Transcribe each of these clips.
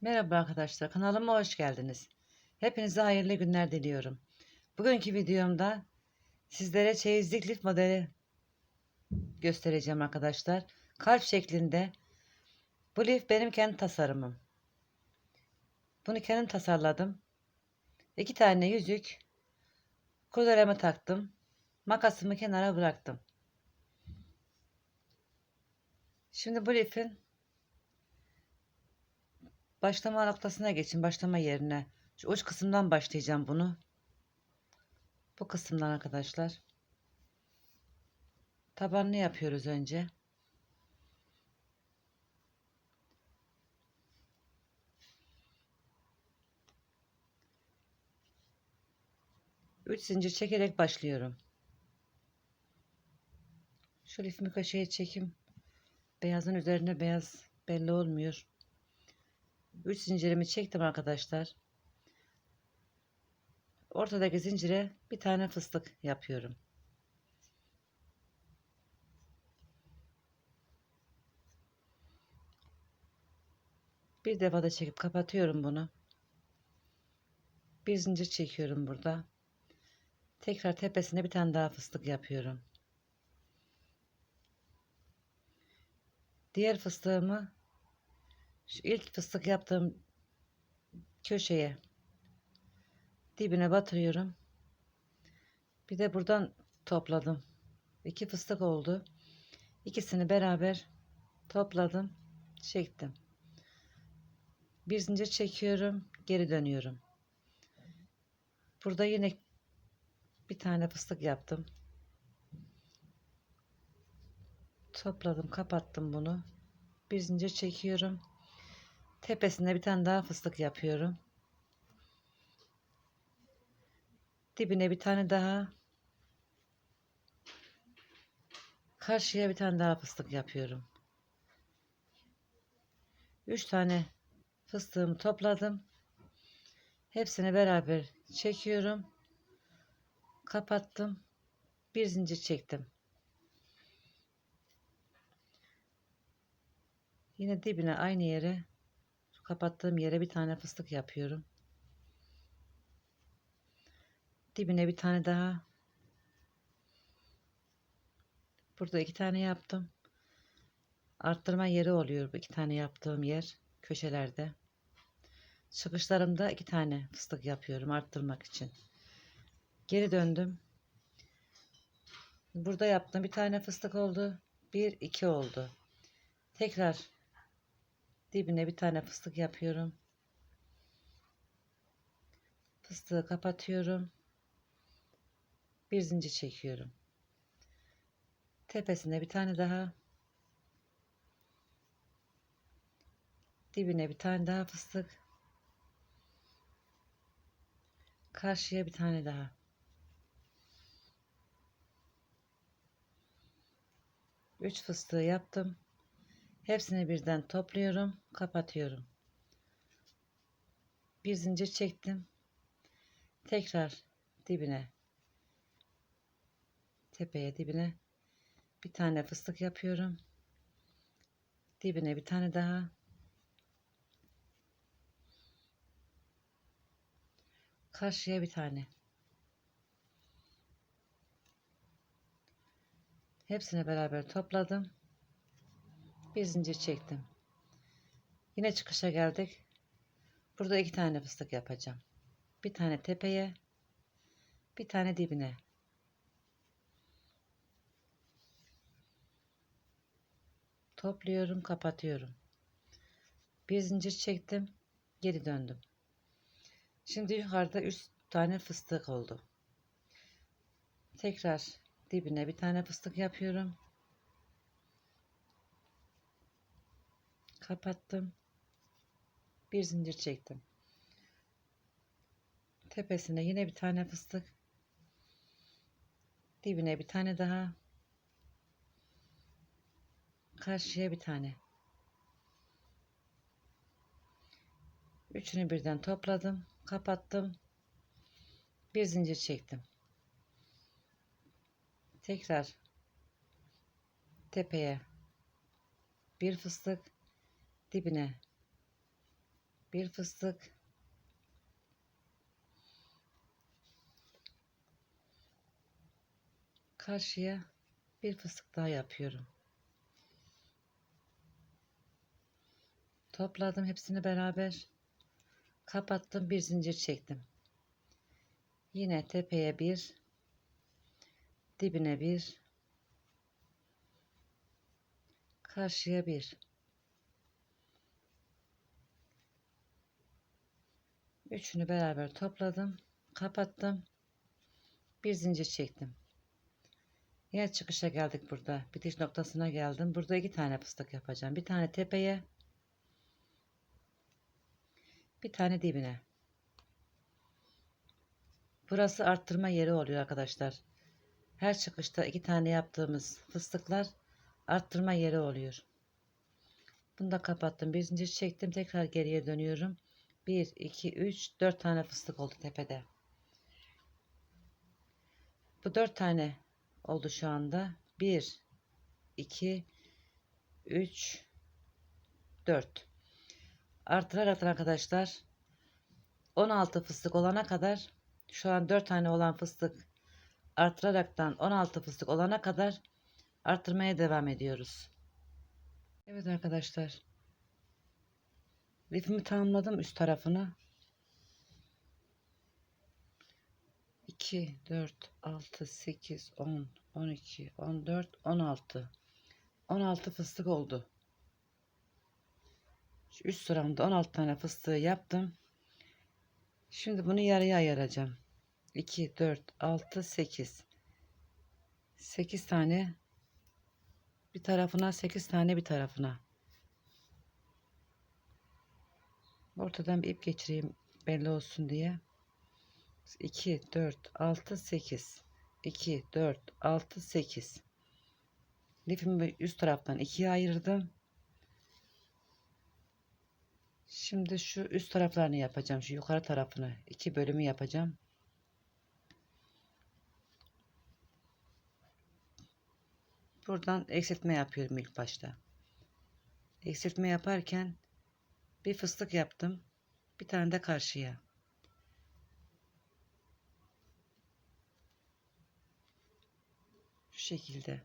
Merhaba arkadaşlar, kanalıma hoş geldiniz. Hepinize hayırlı günler diliyorum. Bugünkü videomda sizlere çeyizlik lif modeli göstereceğim arkadaşlar. Kalp şeklinde. Bu lif benim kendi tasarımım. Bunu kendim tasarladım. İki tane yüzük. Kurdeleme taktım. Makasımı kenara bıraktım. Şimdi bu lifin başlama noktasına geçin. Başlama yerine. Şu uç kısımdan başlayacağım bunu. Bu kısımdan arkadaşlar. Tabanını yapıyoruz önce. Üç zincir çekerek başlıyorum. Şu lifimi köşeye çekim. Beyazın üzerine beyaz belli olmuyor. 3 zincirimi çektim arkadaşlar. Ortadaki zincire bir tane fıstık yapıyorum. Bir defa da çekip kapatıyorum bunu. Bir zincir çekiyorum burada. Tekrar tepesine bir tane daha fıstık yapıyorum. Diğer fıstığımı şu ilk fıstık yaptığım köşeye dibine batırıyorum. Bir de buradan topladım. İki fıstık oldu. İkisini beraber topladım, çektim. Bir zincir çekiyorum, geri dönüyorum. Burada yine bir tane fıstık yaptım. Topladım, kapattım bunu. Bir zincir çekiyorum. Tepesine bir tane daha fıstık yapıyorum. Dibine bir tane daha. Karşıya bir tane daha fıstık yapıyorum. Üç tane fıstığımı topladım. Hepsini beraber çekiyorum. Kapattım. Bir zincir çektim. Yine dibine aynı yere kapattığım yere bir tane fıstık yapıyorum. Dibine bir tane daha. Burada iki tane yaptım. Arttırma yeri oluyor bu iki tane yaptığım yer köşelerde. Çıkışlarımda iki tane fıstık yapıyorum arttırmak için. Geri döndüm. Burada yaptım bir tane fıstık oldu. Bir iki oldu. Tekrar dibine bir tane fıstık yapıyorum. Fıstığı kapatıyorum. Bir zincir çekiyorum. Tepesine bir tane daha. Dibine bir tane daha fıstık. Karşıya bir tane daha. Üç fıstığı yaptım. Hepsini birden topluyorum, kapatıyorum. Bir zincir çektim. Tekrar dibine tepeye dibine bir tane fıstık yapıyorum. Dibine bir tane daha. Karşıya bir tane. Hepsini beraber topladım. Bir zincir çektim. Yine çıkışa geldik. Burada iki tane fıstık yapacağım. Bir tane tepeye, bir tane dibine. Topluyorum, kapatıyorum. Bir zincir çektim, geri döndüm. Şimdi yukarıda üç tane fıstık oldu. Tekrar dibine bir tane fıstık yapıyorum. Kapattım. Bir zincir çektim. Tepesine yine bir tane fıstık. Dibine bir tane daha. Karşıya bir tane. Üçünü birden topladım kapattım. Bir zincir çektim. Tekrar tepeye bir fıstık dibine Bir fıstık. Karşıya bir fıstık daha yapıyorum. Topladım hepsini beraber. Kapattım bir zincir çektim. Yine tepeye bir, dibine bir, karşıya bir. Üçünü beraber topladım, kapattım. Bir zincir çektim. Yine çıkışa geldik burada. Bitiş noktasına geldim. Burada iki tane fıstık yapacağım. Bir tane tepeye, bir tane dibine. Burası arttırma yeri oluyor arkadaşlar. Her çıkışta iki tane yaptığımız fıstıklar arttırma yeri oluyor. Bunu da kapattım. Bir zincir çektim. Tekrar geriye dönüyorum. 1, 2, 3, 4 tane fıstık oldu tepede. Bu 4 tane oldu şu anda. 1, 2, 3, 4. Artırarak arkadaşlar 16 fıstık olana kadar şu an 4 tane olan fıstık artıraraktan 16 fıstık olana kadar arttırmaya devam ediyoruz. Evet arkadaşlar. Lifimi tamamladım üst tarafını. 2, 4, 6, 8, 10, 12, 14, 16. 16 fıstık oldu. Şu üst sıramda 16 tane fıstığı yaptım. Şimdi bunu yarıya ayıracağım. 2, 4, 6, 8. 8 tane bir tarafına 8 tane bir tarafına. Ortadan bir ip geçireyim belli olsun diye. 2, 4, 6, 8. 2, 4, 6, 8. Lifimi üst taraftan ikiye ayırdım. Şimdi şu üst taraflarını yapacağım. Şu yukarı tarafını iki bölümü yapacağım. Buradan eksiltme yapıyorum ilk başta. Eksiltme yaparken bir fıstık yaptım. Bir tane de karşıya. Şu şekilde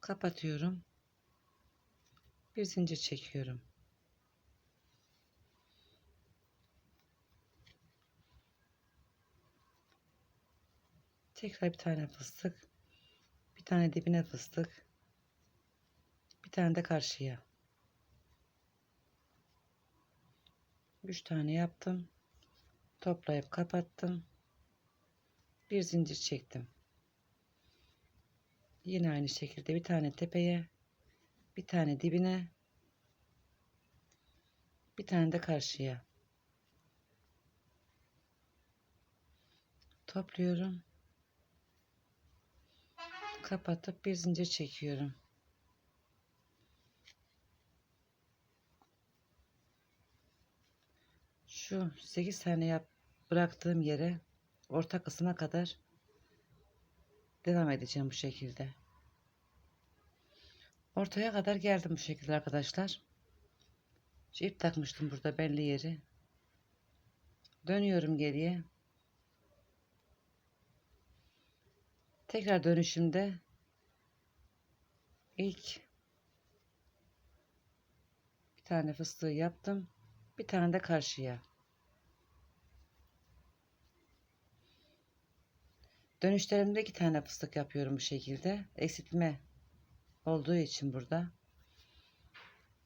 kapatıyorum. Bir zincir çekiyorum. Tekrar bir tane fıstık. Bir tane dibine fıstık. Bir tane de karşıya. Üç tane yaptım. Toplayıp kapattım. Bir zincir çektim. Yine aynı şekilde bir tane tepeye, bir tane dibine, bir tane de karşıya. Topluyorum kapatıp bir zincir çekiyorum. Şu 8 tane yap bıraktığım yere orta kısma kadar devam edeceğim bu şekilde. Ortaya kadar geldim bu şekilde arkadaşlar. Şu ip takmıştım burada belli yeri. Dönüyorum geriye. Tekrar dönüşümde ilk bir tane fıstığı yaptım. Bir tane de karşıya. Dönüşlerimde iki tane fıstık yapıyorum bu şekilde. Eksiltme olduğu için burada.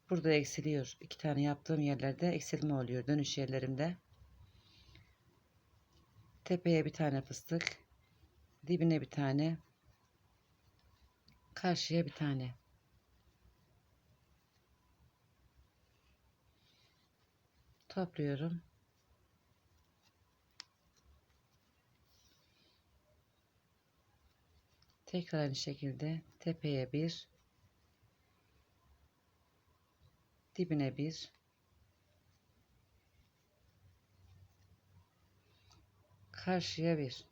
Burada eksiliyor. İki tane yaptığım yerlerde eksilme oluyor dönüş yerlerimde. Tepeye bir tane fıstık dibine bir tane karşıya bir tane topluyorum tekrar aynı şekilde tepeye bir dibine bir karşıya bir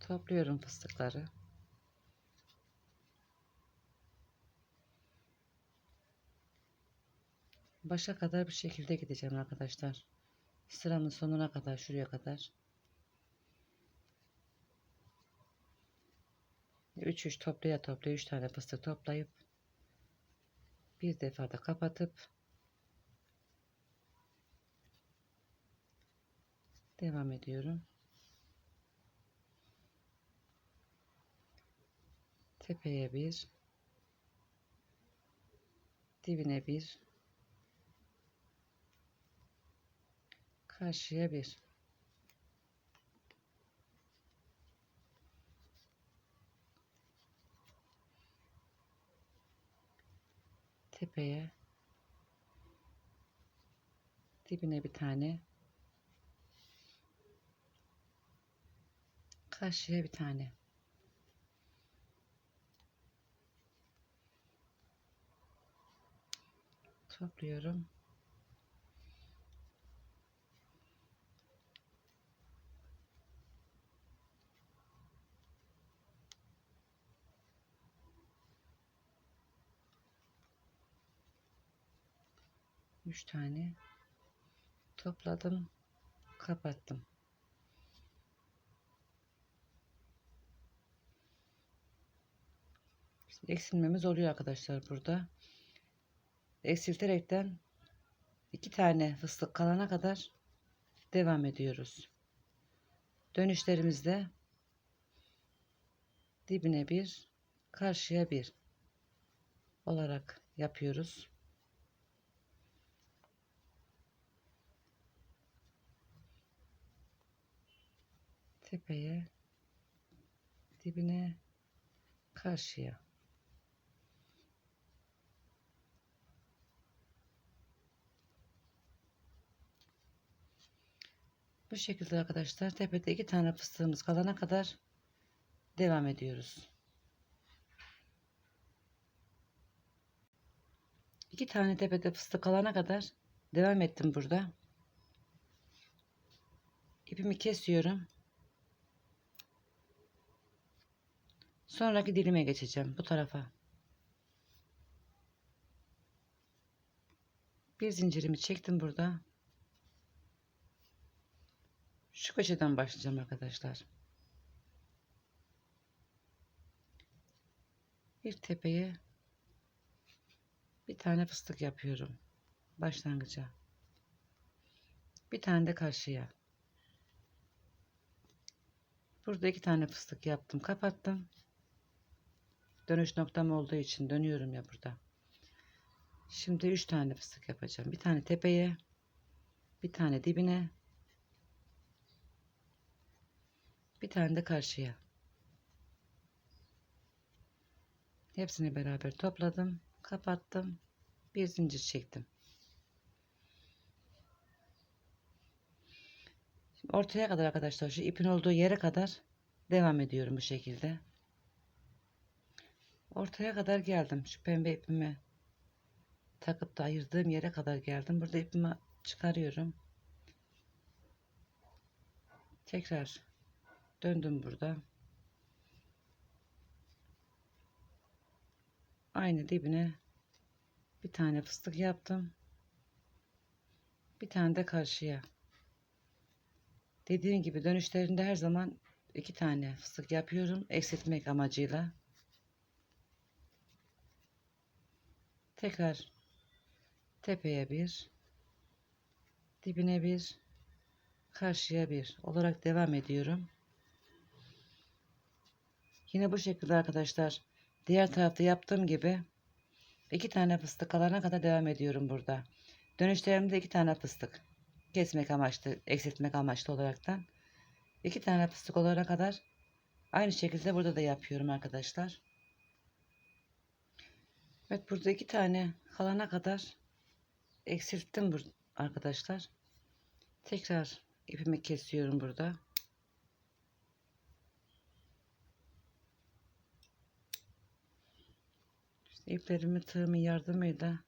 Topluyorum fıstıkları. başa kadar bir şekilde gideceğim arkadaşlar. Sıramın sonuna kadar şuraya kadar. 3 3 toplaya toplaya 3 tane fıstık toplayıp bir defada kapatıp devam ediyorum. Tepeye bir dibine bir karşıya bir. Tepeye. Dibine bir tane. Karşıya bir tane. Topluyorum üç tane topladım kapattım eksilmemiz oluyor arkadaşlar burada eksilterekten iki tane fıstık kalana kadar devam ediyoruz. Dönüşlerimizde dibine bir, karşıya bir olarak yapıyoruz. Tepeye, dibine, karşıya. Bu şekilde arkadaşlar tepede iki tane fıstığımız kalana kadar devam ediyoruz. İki tane tepede fıstık kalana kadar devam ettim burada. İpimi kesiyorum. Sonraki dilime geçeceğim bu tarafa. Bir zincirimi çektim burada. Şu köşeden başlayacağım arkadaşlar. Bir tepeye bir tane fıstık yapıyorum. Başlangıca. Bir tane de karşıya. Burada iki tane fıstık yaptım. Kapattım. Dönüş noktam olduğu için dönüyorum ya burada. Şimdi üç tane fıstık yapacağım. Bir tane tepeye. Bir tane dibine. Bir tane de karşıya. Hepsini beraber topladım. Kapattım. Bir zincir çektim. Şimdi ortaya kadar arkadaşlar şu ipin olduğu yere kadar devam ediyorum bu şekilde. Ortaya kadar geldim. Şu pembe ipimi takıp da ayırdığım yere kadar geldim. Burada ipimi çıkarıyorum. Tekrar döndüm burada. Aynı dibine bir tane fıstık yaptım. Bir tane de karşıya. Dediğim gibi dönüşlerinde her zaman iki tane fıstık yapıyorum eksiltmek amacıyla. Tekrar tepeye bir, dibine bir, karşıya bir olarak devam ediyorum. Yine bu şekilde arkadaşlar diğer tarafta yaptığım gibi iki tane fıstık alana kadar devam ediyorum burada. Dönüşlerimde iki tane fıstık kesmek amaçlı, eksiltmek amaçlı olaraktan iki tane fıstık olana kadar aynı şekilde burada da yapıyorum arkadaşlar. Evet burada iki tane kalana kadar eksilttim arkadaşlar. Tekrar ipimi kesiyorum burada. İplerimi tığımın yardımıyla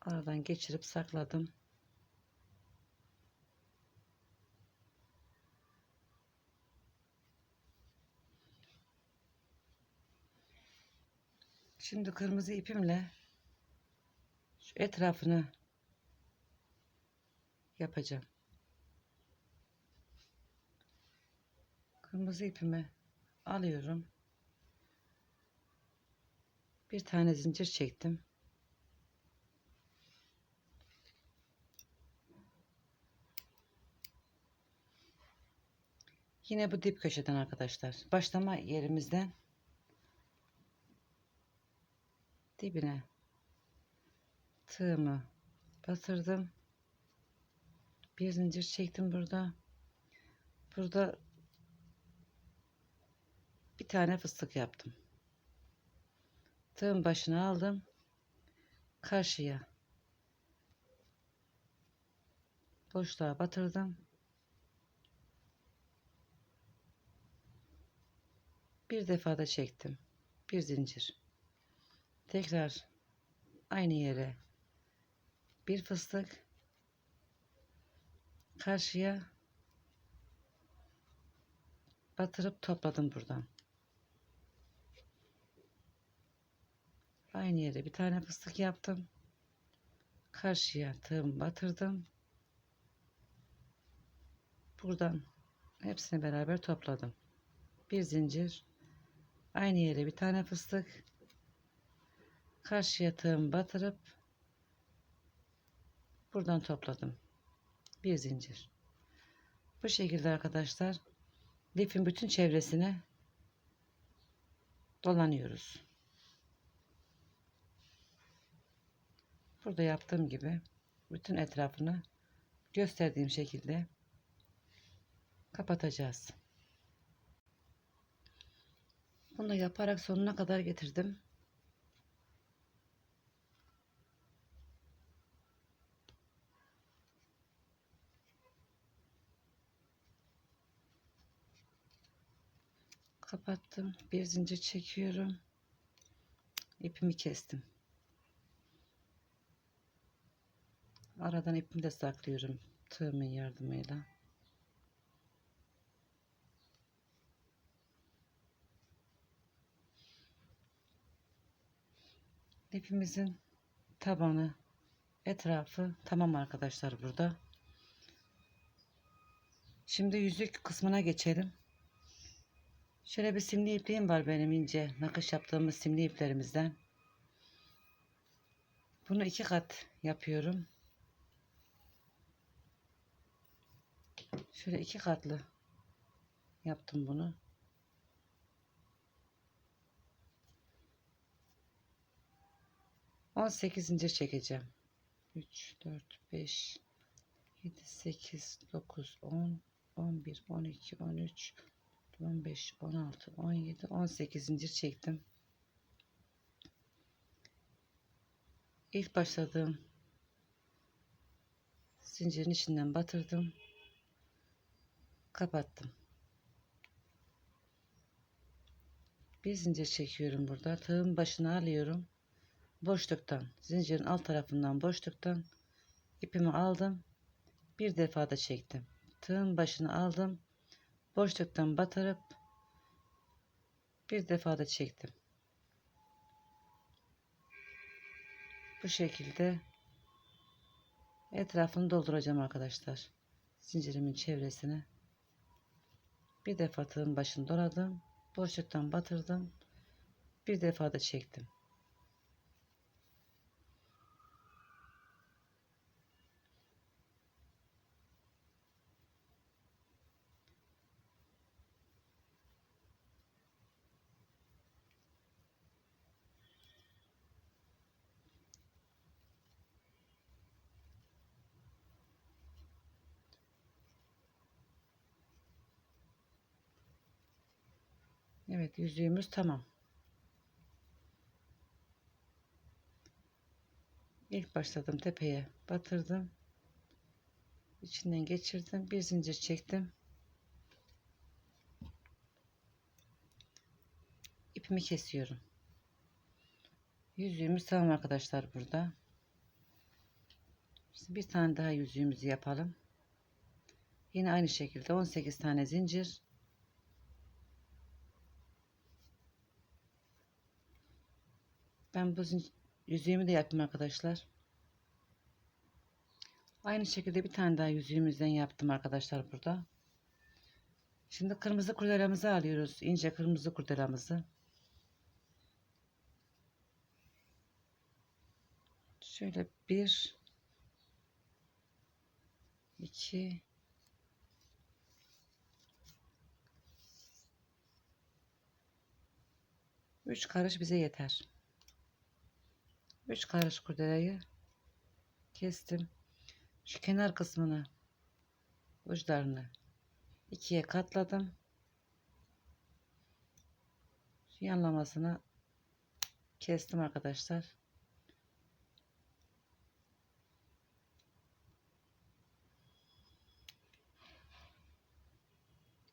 aradan geçirip sakladım. Şimdi kırmızı ipimle şu etrafını yapacağım. Kırmızı ipimi alıyorum. Bir tane zincir çektim. Yine bu dip köşeden arkadaşlar. Başlama yerimizden dibine tığımı batırdım. Bir zincir çektim burada. Burada bir tane fıstık yaptım. Tığın başına aldım. Karşıya boşluğa batırdım. Bir defa da çektim. Bir zincir. Tekrar aynı yere bir fıstık karşıya batırıp topladım buradan. Aynı yere bir tane fıstık yaptım. Karşıya tığımı batırdım. Buradan hepsini beraber topladım. Bir zincir. Aynı yere bir tane fıstık. Karşıya tığımı batırıp buradan topladım. Bir zincir. Bu şekilde arkadaşlar lifin bütün çevresine dolanıyoruz. Burada yaptığım gibi bütün etrafını gösterdiğim şekilde kapatacağız. Bunu yaparak sonuna kadar getirdim. Kapattım. Bir zincir çekiyorum. İpimi kestim. Aradan ipimi de saklıyorum tığımın yardımıyla. İpimizin tabanı etrafı tamam arkadaşlar burada. Şimdi yüzük kısmına geçelim. Şöyle bir simli ipliğim var benim ince nakış yaptığımız simli iplerimizden. Bunu iki kat yapıyorum. Şöyle iki katlı yaptım bunu. On sekiz çekeceğim. Üç, dört, beş, yedi, sekiz, dokuz, on, on bir, on iki, on üç, on beş, on altı, on yedi, on sekiz zincir çektim. İlk başladığım zincirin içinden batırdım kapattım. Bir zincir çekiyorum burada. Tığın başına alıyorum. Boşluktan, zincirin alt tarafından boşluktan ipimi aldım. Bir defa da çektim. Tığın başına aldım. Boşluktan batırıp bir defa da çektim. Bu şekilde etrafını dolduracağım arkadaşlar. Zincirimin çevresine. Bir defa tığın başını doladım. Boşluktan batırdım. Bir defa da çektim. Evet yüzüğümüz tamam. İlk başladım tepeye batırdım. İçinden geçirdim. Bir zincir çektim. İpimi kesiyorum. Yüzüğümüz tamam arkadaşlar burada. Şimdi bir tane daha yüzüğümüzü yapalım. Yine aynı şekilde 18 tane zincir Ben bu yüzüğümü de yaptım arkadaşlar. Aynı şekilde bir tane daha yüzüğümüzden yaptım arkadaşlar burada. Şimdi kırmızı kurdelamızı alıyoruz. ince kırmızı kurdelamızı. Şöyle bir iki üç karış bize yeter. Üç karış kurdelayı kestim. Şu kenar kısmını uçlarını ikiye katladım. Şu yanlamasını kestim arkadaşlar.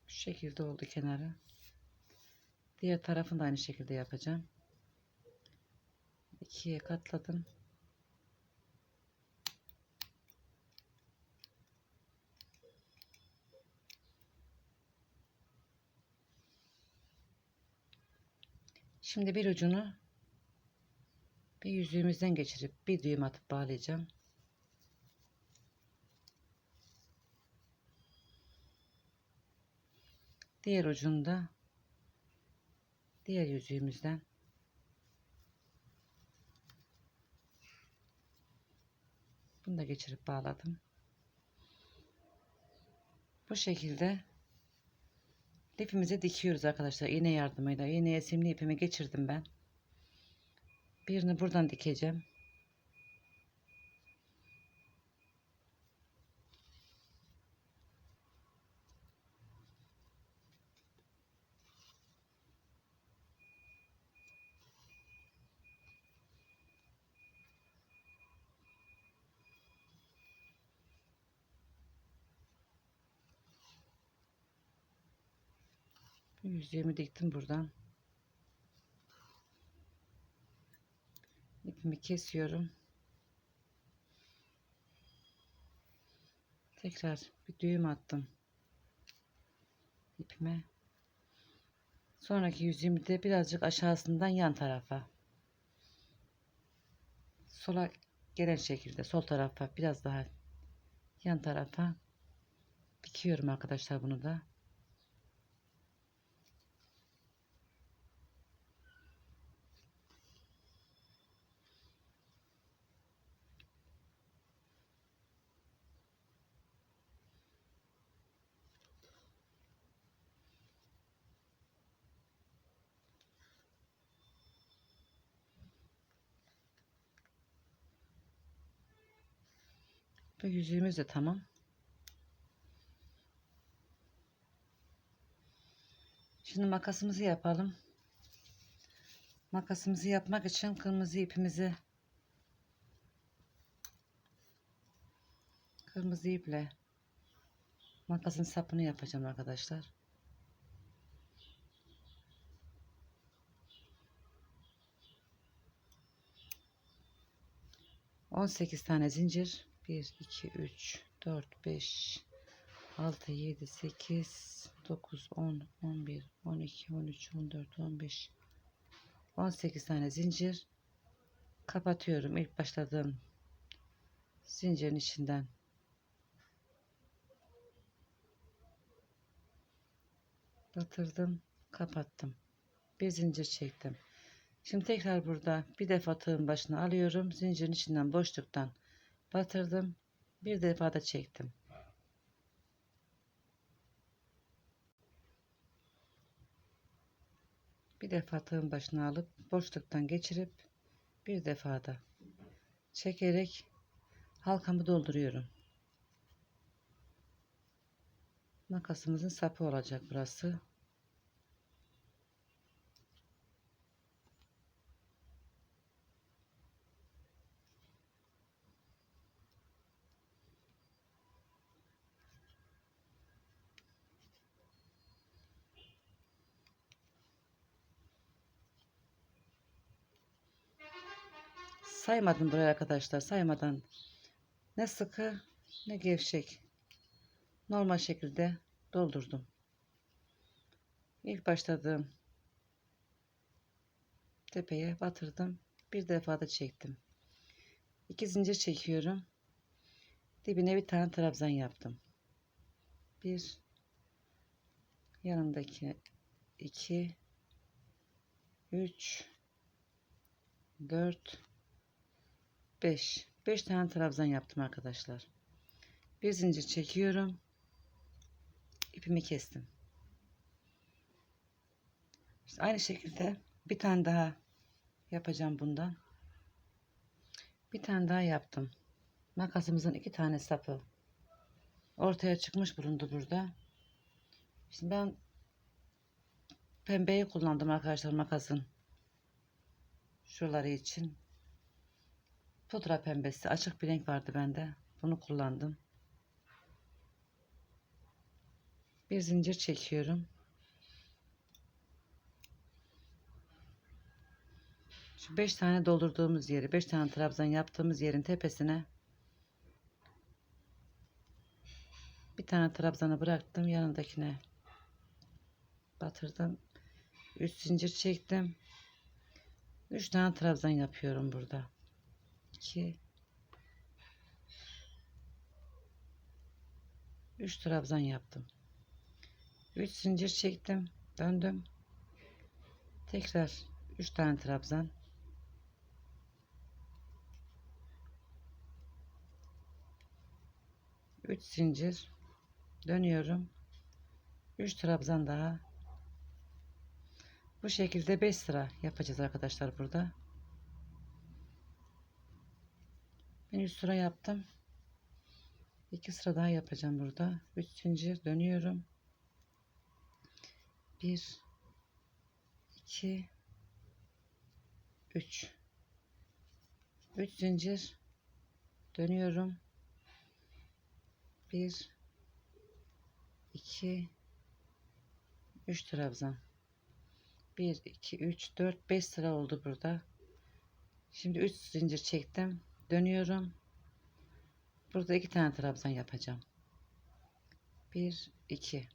Şu şekilde oldu kenarı. Diğer tarafını da aynı şekilde yapacağım. İkiye katladım. Şimdi bir ucunu bir yüzüğümüzden geçirip bir düğüm atıp bağlayacağım. Diğer ucunda diğer yüzüğümüzden bunu da geçirip bağladım. Bu şekilde ipimizi dikiyoruz arkadaşlar iğne yardımıyla. İğneye simli ipimi geçirdim ben. Birini buradan dikeceğim. Yüzüğümü diktim buradan. İpimi kesiyorum. Tekrar bir düğüm attım. ipime. Sonraki yüzüğümü de birazcık aşağısından yan tarafa. Sola gelen şekilde sol tarafa biraz daha yan tarafa dikiyorum arkadaşlar bunu da. Ve yüzüğümüz de tamam. Şimdi makasımızı yapalım. Makasımızı yapmak için kırmızı ipimizi kırmızı iple makasın sapını yapacağım arkadaşlar. On sekiz tane zincir 1 2 3 4 5 6 7 8 9 10 11 12 13 14 15 18 tane zincir. Kapatıyorum ilk başladığım zincirin içinden. Batırdım kapattım. Bir zincir çektim. Şimdi tekrar burada bir defa tığın başına alıyorum. Zincirin içinden boşluktan batırdım. Bir defa da çektim. Bir defa tığın başına alıp boşluktan geçirip bir defa da çekerek halkamı dolduruyorum. Makasımızın sapı olacak burası saymadım buraya arkadaşlar saymadan ne sıkı ne gevşek. Normal şekilde doldurdum. İlk başladığım tepeye batırdım. Bir defa da çektim. İki zincir çekiyorum. Dibine bir tane trabzan yaptım. Bir yanındaki iki üç dört beş beş tane trabzan yaptım arkadaşlar. Bir zincir çekiyorum. İpimi kestim. İşte aynı şekilde bir tane daha yapacağım bundan. Bir tane daha yaptım. Makasımızın iki tane sapı ortaya çıkmış bulundu burada. Şimdi ben pembeyi kullandım arkadaşlar makasın şuraları için. Pudra pembesi açık bir renk vardı bende. Bunu kullandım. Bir zincir çekiyorum. Şu 5 tane doldurduğumuz yeri, 5 tane trabzan yaptığımız yerin tepesine bir tane trabzanı bıraktım. Yanındakine batırdım. 3 zincir çektim. 3 tane trabzan yapıyorum burada. 2 3 trabzan yaptım. 3 zincir çektim. Döndüm. Tekrar 3 tane trabzan. 3 zincir dönüyorum 3 trabzan daha bu şekilde 5 sıra yapacağız arkadaşlar burada ben 3 sıra yaptım. 2 sıra daha yapacağım burada. 3 zincir dönüyorum. 1 2 3 3 zincir dönüyorum. 1 2 3 trabzan. 1 2 3 4 5 sıra oldu burada. Şimdi 3 zincir çektim dönüyorum. Burada iki tane trabzan yapacağım. 1 2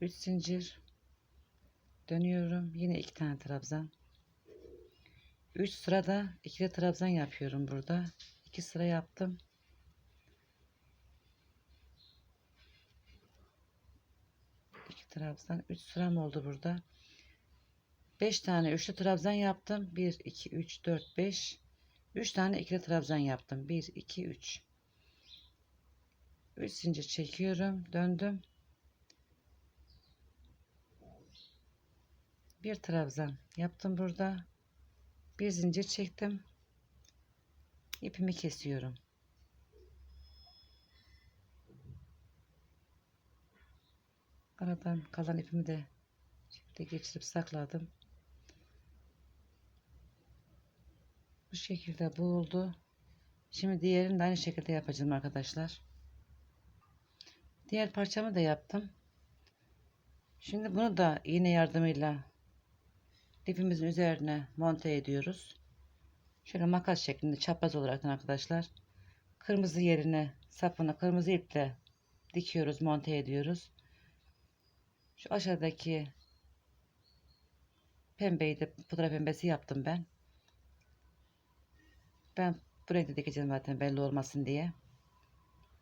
3 zincir. Dönüyorum. Yine iki tane trabzan. 3 sırada ikili trabzan yapıyorum burada. 2 sıra yaptım. 2 trabzan. 3 sıram oldu burada. 5 tane üçlü trabzan yaptım. 1 2 3 4 5 3 tane ikili trabzan yaptım. 1 2 3 3 zincir çekiyorum. Döndüm. Bir trabzan yaptım burada. Bir zincir çektim. İpimi kesiyorum. Aradan kalan ipimi de şimdi geçirip sakladım bu şekilde bu oldu şimdi diğerini de aynı şekilde yapacağım arkadaşlar. Diğer parçamı da yaptım. Şimdi bunu da iğne yardımıyla ipimizin üzerine monte ediyoruz. Şöyle makas şeklinde çapraz olarak arkadaşlar kırmızı yerine sapını kırmızı iple dikiyoruz monte ediyoruz. Şu aşağıdaki pembeyi de pudra pembesi yaptım ben. Ben bu renkte dikeceğim zaten belli olmasın diye.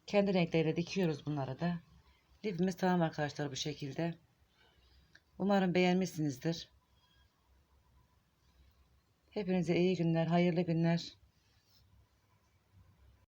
Kendi renkleriyle dikiyoruz bunları da. Lifimiz tamam arkadaşlar bu şekilde. Umarım beğenmişsinizdir. Hepinize iyi günler, hayırlı günler.